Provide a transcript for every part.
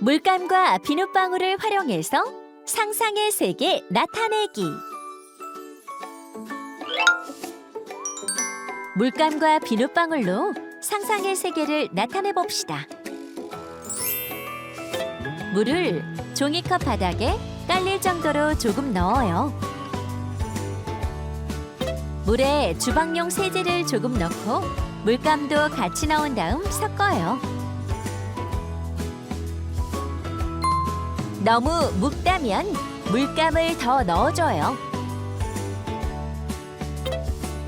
물감과 비눗방울을 활용해서 상상의 세계 나타내기. 물감과 비눗방울로 상상의 세계를 나타내 봅시다. 물을 종이컵 바닥에 깔릴 정도로 조금 넣어요. 물에 주방용 세제를 조금 넣고 물감도 같이 넣은 다음 섞어요. 너무 묵다면 물감을 더 넣어줘요.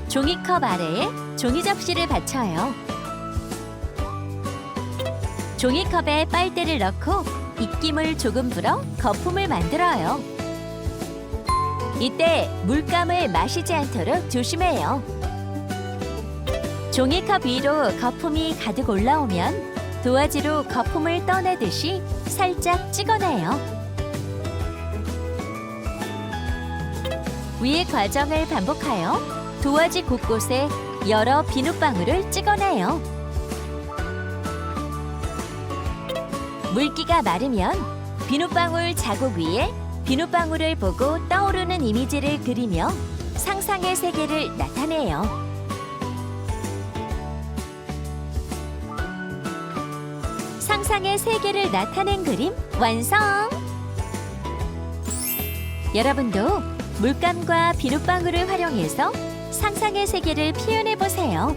종이컵 아래에 종이 접시를 받쳐요. 종이컵에 빨대를 넣고 입김을 조금 불어 거품을 만들어요. 이때 물감을 마시지 않도록 조심해요. 종이컵 위로 거품이 가득 올라오면 도화지로 거품을 떠내듯이 살짝 찍어내요. 위의 과정을 반복하여 도화지 곳곳에 여러 비눗방울을 찍어내요. 물기가 마르면 비눗방울 자국 위에 비눗방울을 보고 떠오르는 이미지를 그리며 상상의 세계를 나타내요. 상상의 세계를 나타낸 그림 완성! 여러분도 물감과 비눗방울을 활용해서 상상의 세계를 표현해 보세요.